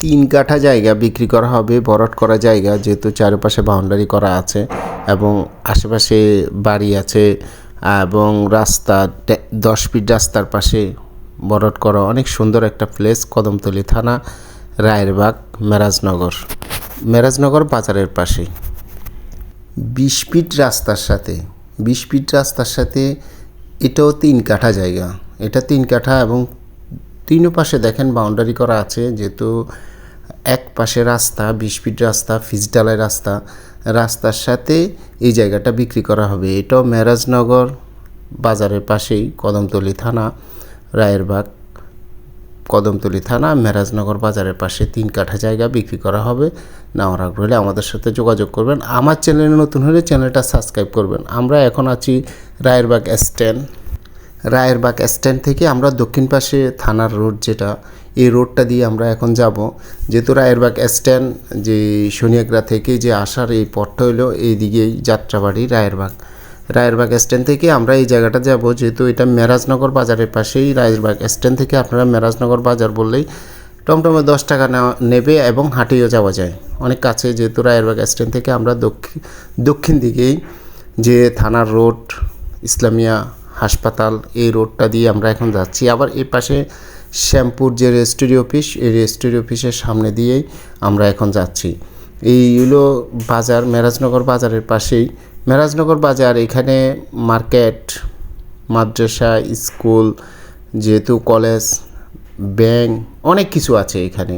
তিন কাঠা জায়গা বিক্রি করা হবে, বরট করা জায়গা, যেহেতু চারপাশে বাউন্ডারি করা আছে এবং আশেপাশে বাড়ি আছে এবং রাস্তা দশ ফিট রাস্তার পাশে বরট করা। অনেক সুন্দর একটা প্লেস কদমতলী থানা, রায়েরবাগ, মেরাজনগর। মেরাজনগর বাজারের পাশে বিশ ফিট রাস্তার সাথে, বিশ ফিট রাস্তার সাথে এটাও তিন কাঠা জায়গা। এটা তিন কাঠা এবং তিন পাশে দেখেন বাউন্ডারি করা আছে, যেহেতু এক পাশে রাস্তা, বিশ ফিট রাস্তা ফিজডালাই রাস্তা, রাস্তার সাথে এই জায়গাটা বিক্রি করা হবে। এটাও মেরাজনগর বাজারের পাশেই কদমতলী থানা, রায়েরবাগ, কদমতলী থানা, মেরাজনগর বাজারের পাশে তিন কাঠা জায়গা বিক্রি করা হবে। নেওয়ার আগ্রহ আমাদের সাথে যোগাযোগ করবেন। আমার চ্যানেলে নতুন হলে চ্যানেলটা সাবস্ক্রাইব করবেন। আমরা এখন আছি রায়েরবাগ স্ট্যান্ড। রায়েরবাগ স্ট্যান্ড থেকে আমরা দক্ষিণ পাশে থানার রোড যেটা এই রোডটা দিয়ে আমরা এখন যাব। যেহেতু রায়েরবাগ স্ট্যান্ড যে শনিয়াগড়া থেকে যে আসার এই পথটা হলো এই দিকেই যাত্রাবাড়ি রায়েরবাগ। রায়েরবাগ স্ট্যান্ড থেকে আমরা এই জায়গাটা যাব, যেহেতু এটা মেরাজনগর বাজারের পাশেই। রায়েরবাগ স্ট্যান্ড থেকে আপনারা মেরাজনগর বাজার বললেই টমটমে দশ টাকা নেবে এবং হাঁটিয়েও যাওয়া যায়। অনেক কাছে যেহেতু রায়েরবাগ স্ট্যান্ড থেকে আমরা দক্ষিণ দক্ষিণ দিকেই যে থানার রোড, ইসলামিয়া হাসপাতাল, এই রোডটা দিয়ে আমরা এখন যাচ্ছি। আবার এই পাশে শ্যামপুর যে রেজিস্ট্রি অফিস, এই রেজিস্ট্রি অফিসের সামনে দিয়েই আমরা এখন যাচ্ছি। এই হলো বাজার, মেরাজনগর বাজারের পাশেই। মেরাজনগর বাজার, এখানে মার্কেট, মাদ্রাসা, স্কুল, যেহেতু কলেজ, ব্যাংক, অনেক কিছু আছে এখানে।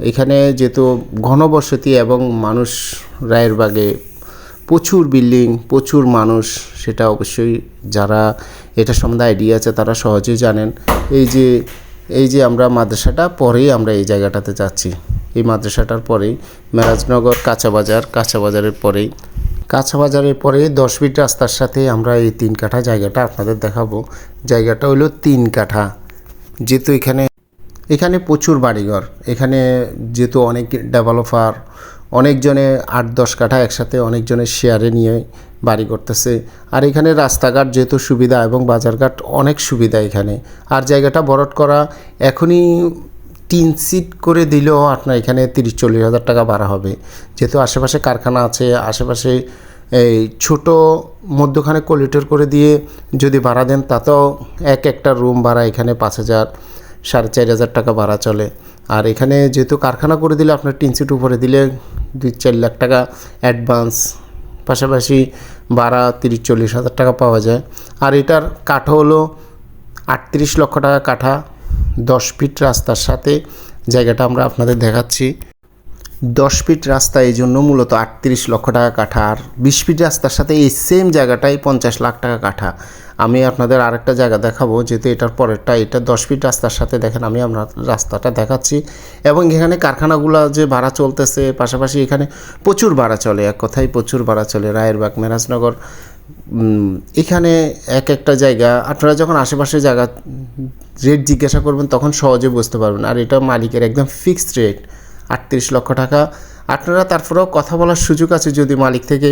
এখানে যেহেতু ঘনবসতি এবং মানুষ রায়েরবাগে প্রচুর বিল্ডিং, প্রচুর মানুষ, সেটা অবশ্যই যারা এটা সম্বন্ধে আইডিয়া আছে তারা সহজেই জানেন। এই যে এই যে আমরা মাদ্রাসাটা পরেই আমরা এই জায়গাটাতে যাচ্ছি। এই মাদ্রাসাটার পরেই মেরাজনগর কাঁচা বাজার কাঁচা বাজারের পরেই কাঁচা বাজারের পরে দশ ফিট রাস্তার সাথে আমরা এই তিন কাঠা জায়গাটা আপনাদের দেখাবো। জায়গাটা হলো তিন কাঠা। যেহেতু এখানে এখানে প্রচুর বাড়িঘর। এখানে যেহেতু অনেক ডেভেলপার অনেকজনে আট দশ কাঠা একসাথে অনেকজনের শেয়ারে নিয়ে বাড়ি করতেছে। আর এখানে রাস্তাঘাট যেহেতু সুবিধা এবং বাজারঘাট অনেক সুবিধা এখানে। আর জায়গাটা বরট করা এখনই তিন সিট করে দিলেও আপনার এখানে তিরিশ চল্লিশ হাজার টাকা বাড়া হবে। যেহেতু আশেপাশে কারখানা আছে, আশেপাশে এই ছোট মধ্যখানে কোলিটর করে দিয়ে যদি ভাড়া দেন, তাতেও এক একটা রুম ভাড়া এখানে পাঁচ হাজার, সাড়ে চার হাজার টাকা ভাড়া চলে। আর এখানে যেহেতু কারখানা করে দিলে আপনার টিন সিট উপরে দিলে দুই চার লাখ টাকা অ্যাডভান্স পাশাপাশি ভাড়া তিরিশ, চল্লিশ হাজার টাকা পাওয়া যায়। আর এটার কাঠা হলো আটত্রিশ লক্ষ টাকা কাঠা, দশ ফিট রাস্তার সাথে। জায়গাটা আমরা আপনাদের দেখাচ্ছি। দশ ফিট রাস্তা, এই জন্য মূলত আটত্রিশ লক্ষ টাকা কাঠা। আর বিশ ফিট রাস্তার সাথে এই সেম জায়গাটাই পঞ্চাশ লাখ টাকা কাঠা। আমি আপনাদের আরেকটা জায়গা দেখাবো, যেহেতু এটার পরেরটা, এটা দশ ফিট রাস্তার সাথে দেখেন আমি আপনার রাস্তাটা দেখাচ্ছি। এবং এখানে কারখানাগুলো যে ভাড়া চলতেছে, পাশাপাশি এখানে প্রচুর ভাড়া চলে, এক কথায় প্রচুর ভাড়া চলে। রায়েরবাগ, মেরাজনগর এখানে এক একটা জায়গা, আপনারা যখন আশেপাশে জায়গা, রেট জিজ্ঞাসা করবেন, তখন সহজে বুঝতে পারবেন। আর এটা মালিকের একদম ফিক্সড রেট আটত্রিশ লক্ষ টাকা। আপনারা তারপরেও কথা বলার সুযোগ আছে যদি মালিক থেকে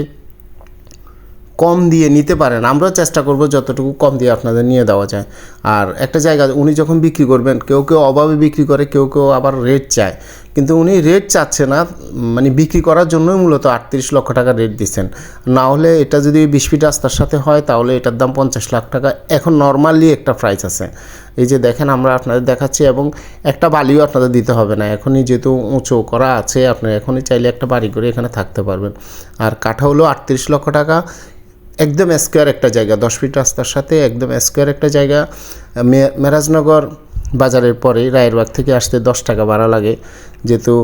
কম দিয়ে নিতে পারেন। আমরাও চেষ্টা করব যতটুকু কম দিয়ে আপনাদের নিয়ে দেওয়া যায়। আর একটা জায়গা, উনি যখন বিক্রি করবেন, কেউ কেউ অভাবে বিক্রি করে, কেউ কেউ আবার রেট চায়। কিন্তু উনি রেট চাচ্ছে না মানে বিক্রি করার জন্যই মূলত আটত্রিশ লক্ষ টাকা রেট দিচ্ছেন। না হলে এটা যদি বিশ ফিট রাস্তার সাথে হয়, তাহলে এটার দাম পঞ্চাশ লাখ টাকা। এখন নর্মালি একটা প্রাইস আছে। এই যে দেখেন, আমরা আপনাদের দেখাচ্ছি এবং একটা বালিও আপনাদের দিতে হবে না। এখনই যেহেতু উঁচু করা আছে, আপনি এখনই চাইলে একটা বাড়ি করে এখানে থাকতে পারবেন। আর কাঠা হলো আটত্রিশ লক্ষ টাকা। একদম স্কোয়ার একটা জায়গা, দশ ফিট রাস্তার সাথে একদম স্কোয়ার একটা জায়গা। মেরাজনগর বাজারের পরে রায়েরবাগ থেকে আসতে দশ টাকা ভাড়া লাগে। যেহেতু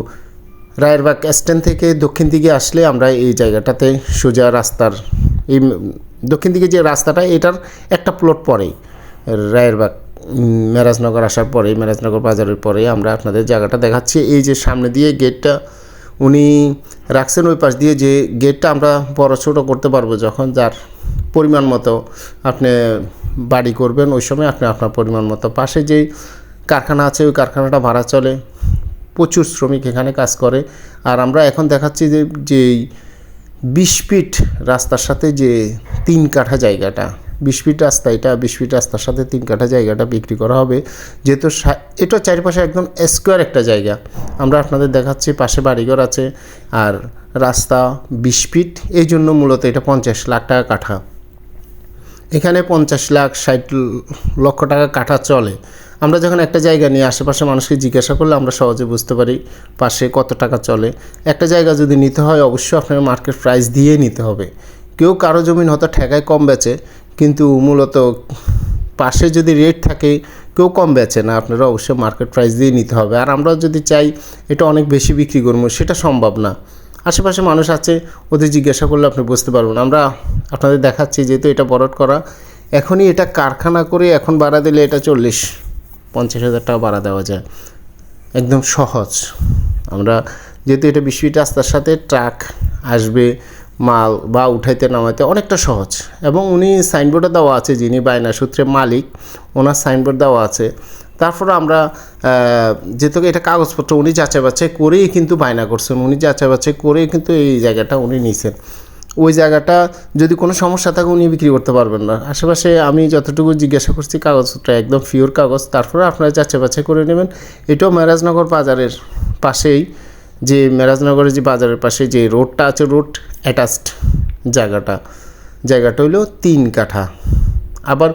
রায়েরবাগ স্ট্যান্ড থেকে দক্ষিণ দিকে আসলে আমরা এই জায়গাটাতে সোজা রাস্তার এই দক্ষিণ দিকে যে রাস্তাটা, এটার একটা প্লট পরেই রায়েরবাগ মেরাজনগর আসার পরে, মেরাজনগর বাজারের পরে আমরা আপনাদের জায়গাটা দেখাচ্ছি। এই যে সামনে দিয়ে গেটটা, উনি রাখছেন ওই পাশ দিয়ে যে গেটটা আমরা বড় ছোটো করতে পারব যখন, যার পরিমাণ মতো আপনি বাড়ি করবেন, ওই সময় আপনি আপনার পরিমাণ মতো পাশে যেই কারখানা আছে, ওই কারখানাটা ভাড়া চলে। প্রচুর শ্রমিক এখানে কাজ করে। আর আমরা এখন দেখাচ্ছি যে যে বিশ ফিট রাস্তার সাথে যে তিন কাঠা জায়গাটা, বিশ ফিট রাস্তা এটা, বিশ ফিট রাস্তার সাথে তিন কাঠা জায়গাটা বিক্রি করা হবে। যেহেতু এটা চারিপাশে একদম স্কোয়ার একটা জায়গা। আমরা আপনাদের দেখাচ্ছি, পাশে বাড়িঘর আছে, আর রাস্তা বিশ ফিট। এই জন্য মূলত এটা পঞ্চাশ লাখ টাকা কাঠা। এখানে পঞ্চাশ লাখ, ষাট লক্ষ টাকা কাঠা চলে। আমরা যখন একটা জায়গা নিয়ে আশেপাশে মানুষকে জিজ্ঞাসা করলে আমরা সহজে বুঝতে পারি পাশে কত টাকা চলে। একটা জায়গা যদি নিতে হয়, অবশ্যই আপনাকে মার্কেট প্রাইস দিয়ে নিতে হবে। কেউ কারও জমিন হয়তো ঠেকায় কম বেচে, কিন্তু মূলত পাশে যদি রেট থাকে, কেউ কম বেচে না, আপনারা অবশ্যই মার্কেট প্রাইস দিয়ে নিতে হবে। আর আমরা যদি চাই এটা অনেক বেশি বিক্রি করব, সেটা সম্ভব না। আশেপাশে মানুষ আছে, ওদের জিজ্ঞাসা করলে আপনি বুঝতে পারবেন। আমরা আপনাদের দেখাচ্ছি যেহেতু এটা বরট করা, এখনই এটা কারখানা করে এখন বাড়া দিলে এটা চল্লিশ। পঞ্চাশ হাজার টাকা ভাড়া দেওয়া যায়। একদম সহজ। আমরা যেহেতু এটা বিশ্ববিট রাস্তার সাথে ট্রাক আসবে, মাল বা উঠাইতে নামাইতে অনেকটা সহজ। এবং উনি সাইনবোর্ডে দেওয়া আছে, যিনি বায়না সূত্রে মালিক, ওনার সাইনবোর্ড দেওয়া আছে। তারপরে আমরা যেহেতু এটা কাগজপত্র উনি যাচাই বাছাই করেই কিন্তু বায়না করছেন, উনি যাচাই বাছাই করেই কিন্তু এই জায়গাটা উনি নিছেন। ওই জায়গাটা যদি কোনো সমস্যা থাকে উনি বিক্রি করতে পারবেন না। আশেপাশে আমি যতটুকু জিজ্ঞাসা করছি কাগজটা একদম পিওর কাগজ। তারপরে আপনারা যাচাই বাছাই করে নেবেন। এটাও মেরাজনগর বাজারের পাশেই, যে মেরাজনগরের যে বাজারের পাশে যে রোডটা আছে, রোড অ্যাটাচড জায়গাটা। জায়গাটা হইল তিন কাঠা। আবার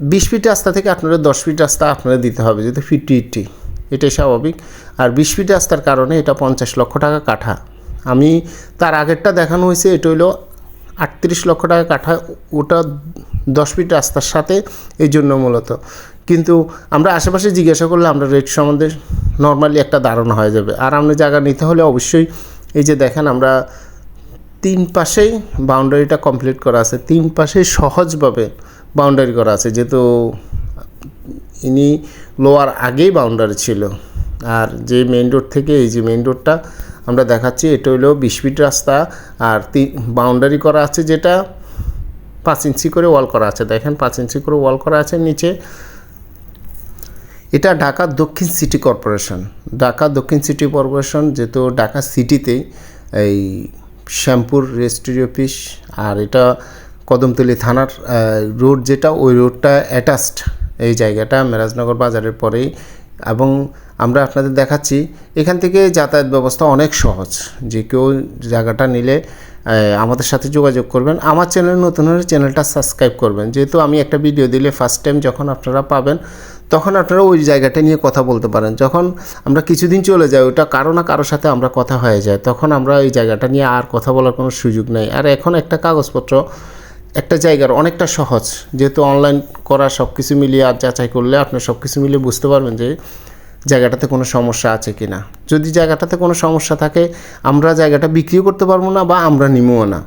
বিশ ফিট রাস্তা থেকে আপনারা দশ ফিট রাস্তা আপনারা দিতে হবে, যেহেতু ফিফটি ফিফটি এটাই স্বাভাবিক। আর বিশ ফিট রাস্তার কারণে এটা পঞ্চাশ লক্ষ টাকা কাঠা। আমি তার আগেরটা দেখানো হয়েছে, এটা হইল আটত্রিশ লক্ষ টাকা কাঠা, ওটা দশ ফিট রাস্তার সাথে, এই জন্য মূলত। কিন্তু আমরা আশেপাশে জিজ্ঞাসা করলে আমরা রেট সম্বন্ধে নর্মালি একটা ধারণা হয়ে যাবে। আর আমরা জায়গা নিতে হলে অবশ্যই এই যে দেখেন আমরা তিন পাশেই বাউন্ডারিটা কমপ্লিট করা আছে, তিন পাশেই সহজভাবে বাউন্ডারি করা আছে, যেহেতু ইনি লোয়ার আগেই বাউন্ডারি ছিল। আর যে মেইন রোড থেকে এই যে মেইন রোডটা আমরা দেখাচ্ছি, এটা হলো বিশ ফিট রাস্তা আর বাউন্ডারি করা আছে যেটা পাঁচ ইঞ্চি করে ওয়াল করা আছে। দেখেন, পাঁচ ইঞ্চি করে ওয়াল করা আছে নিচে। এটা ঢাকা দক্ষিণ সিটি কর্পোরেশন। ঢাকা দক্ষিণ সিটি কর্পোরেশন যেহেতু ঢাকা সিটিতেই এই শ্যামপুর রেজিস্ট্রি অফিস আর এটা কদমতলি থানার রোড যেটা, ওই রোডটা অ্যাটাচড এই জায়গাটা মেরাজনগর বাজারের পরেই এবং আমরা আপনাদের দেখাচ্ছি, এখান থেকে যাতায়াত ব্যবস্থা অনেক সহজ। যে কেউ জায়গাটা নিলে আমাদের সাথে যোগাযোগ করবেন। আমার চ্যানেল নতুন হলে চ্যানেলটা সাবস্ক্রাইব করবেন। যেহেতু আমি একটা ভিডিও দিলে ফার্স্ট টাইম যখন আপনারা পাবেন, তখন আপনারা ওই জায়গাটা নিয়ে কথা বলতে পারেন। যখন আমরা কিছুদিন চলে যাই, ওটা কারও না কারোর সাথে আমরা কথা হয়ে যায়। তখন আমরা এই জায়গাটা নিয়ে আর কথা বলার কোনো সুযোগ নেই। আর এখন একটা কাগজপত্র, একটা জায়গার অনেকটা সহজ। যেহেতু অনলাইন করা সব কিছু মিলিয়ে আর যাচাই করলে আপনি সব কিছু মিলিয়ে বুঝতে পারবেন যে জায়গাটাতে কোনো সমস্যা আছে কি না? যদি জায়গাটাতে কোনো সমস্যা থাকে, আমরা জায়গাটা বিক্রিও করতে পারব না বা আমরা নিবও না।